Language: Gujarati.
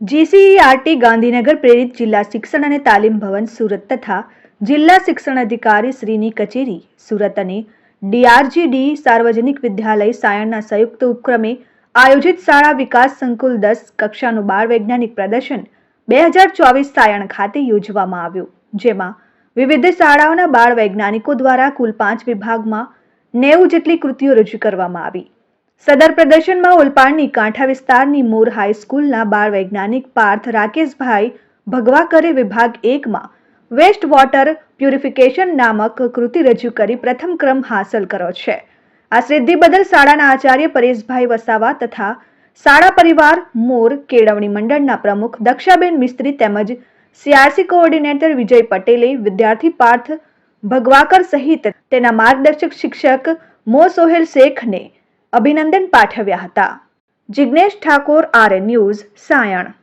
જીસીઈઆરટી ગાંધીનગર પ્રેરિત જિલ્લા શિક્ષણ અને તાલીમ ભવન સુરત તથા જિલ્લા શિક્ષણ અધિકારી શ્રીની કચેરી સુરત અને ડીઆરજીડી સાર્વજનિક વિદ્યાલય સાયણના સંયુક્ત ઉપક્રમે આયોજિત શાળા વિકાસ સંકુલ દસ કક્ષાનું બાળ વૈજ્ઞાનિક પ્રદર્શન બે હજાર ચોવીસ સાયણ ખાતે યોજવામાં આવ્યું, જેમાં વિવિધ શાળાઓના બાળ વૈજ્ઞાનિકો દ્વારા કુલ પાંચ વિભાગમાં નેવું જેટલી કૃતિઓ રજૂ કરવામાં આવી. સદર પ્રદર્શનમાં ઓલપાડની કાંઠા વિસ્તારની મોર હાઈસ્કૂલના બાળ વૈજ્ઞાનિક પાર્થ રાકેશભાઈ ભગવાકરે વિભાગ એકમાં વેસ્ટ વોટર પ્યુરિફિકેશન નામક કૃતિ રજૂ કરી પ્રથમ ક્રમ હાંસલ કર્યો છે. આ સિદ્ધિ બદલ શાળાના આચાર્ય પરેશભાઈ વસાવા તથા શાળા પરિવાર, મોર, કેળવણી મંડળના પ્રમુખ દક્ષાબેન મિસ્ત્રી તેમજ સીઆરસી કોઓર્ડિનેટર વિજય પટેલે વિદ્યાર્થી પાર્થ ભગવાકર સહિત તેના માર્ગદર્શક શિક્ષક મો સોહેલ શેખને અભિનંદન પાઠવ્યા હતા. Jignesh Thakor R news Sayan.